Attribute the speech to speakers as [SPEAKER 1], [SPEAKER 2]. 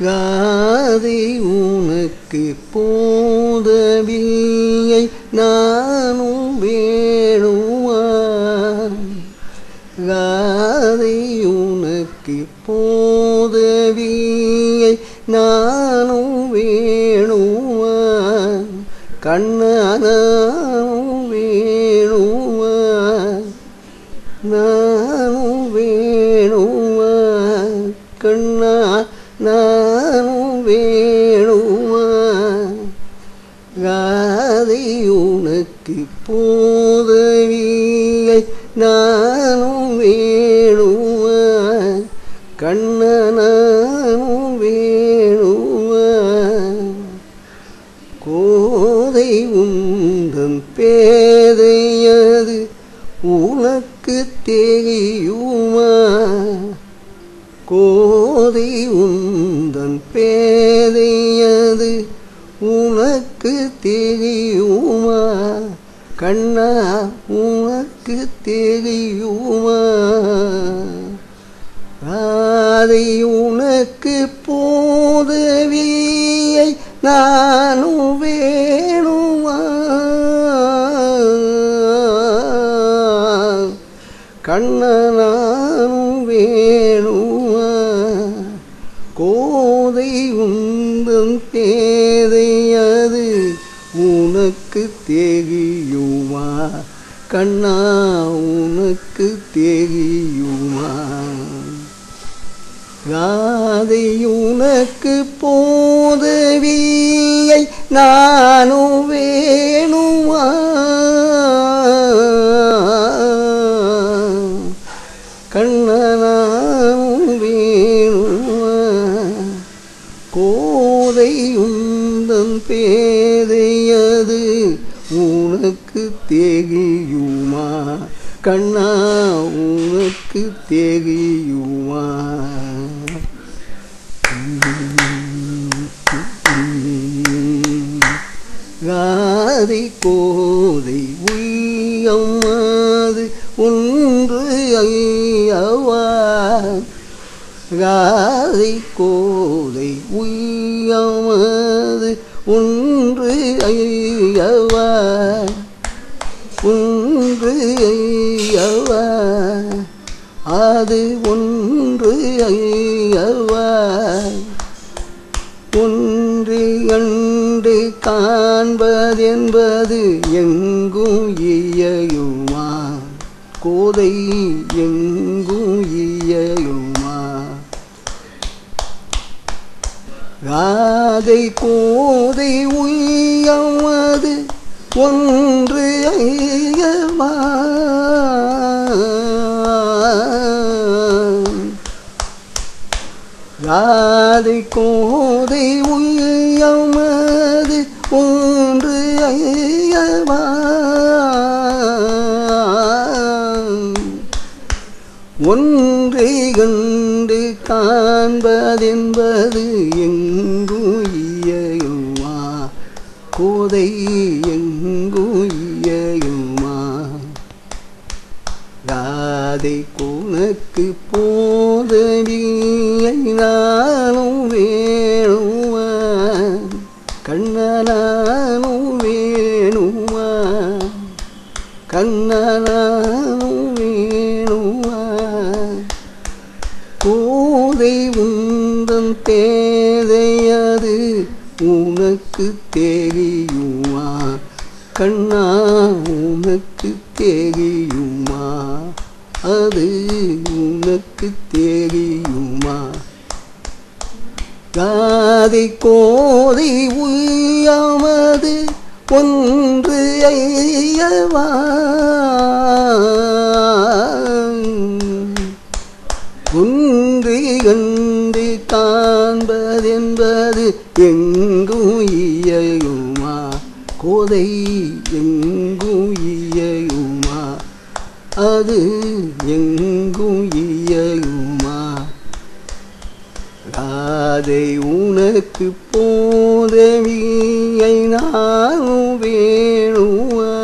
[SPEAKER 1] காதை உனக்கு போதவில்லை நானும் வேணுமா காதை உனக்கு போதவில்லை நானும் வேணுமா கண்ணனும் நானும் வேணுமா கண்ணா நானும் வேணுமா காதை உனக்கு போதவில்லை நானும் வேணுமா கண்ணனானும் வேணுமா கோதை உந்தம் பேதையது உனக்கு தெரியுமா? கோதை உந்தன் பேதையது உனக்கு தெரியுமா? கண்ணா உனக்கு தெரியுமா? அதை உனக்கு கண்ணனானு வேணுவ கோதை உந்தம் தேதையது உனக்கு தெரியுமா கண்ணா உனக்கு தெரியுமா காதை உனக்கு போதவியை நானும் வே உனக்கு தேகியுமா? கண்ணா உனக்கு தேகியுமா? காதை கோதை உய்யம்மாது ஒன்று ஐயவா? காதை கோதை உய்யமது ஒன்று ஐயவா? அது ஒன்று ஐயவாய் ஒன்று கண்டு காண்பதென்பது எங்கும் இயையுமா? கோதை எங்கும் இயையுமா? ராதை கோதை உயமது ஒன்று ஐயவாய் ராதை கோதை உயமது ஒன்று ஐயமா ஒன்றை கண்டு காண்பதென்பது எங்கும் கோதை எங்கும் ராதை குனக்கு போதடியை நானும் வேணுமா கண்ணனானும் வேணுமா கண்ணனானும் வேணுமா போதை உந்தம் தேதையது உனக்கு தெரியுமா கண்ணா உனக்கு தெரியுமா அது உனக்கு தெரியுமா? காதி கோதி உயமது ஒன்று ஐயவா? ஒன்று கண்டு காண்பதென்பது எங்கும் இயலுமா? கோதை எங்கும் இயலுமா அது எங்கும் இயலுமா? ராதை உனக்கு போதவியை நானும் வேணுமா?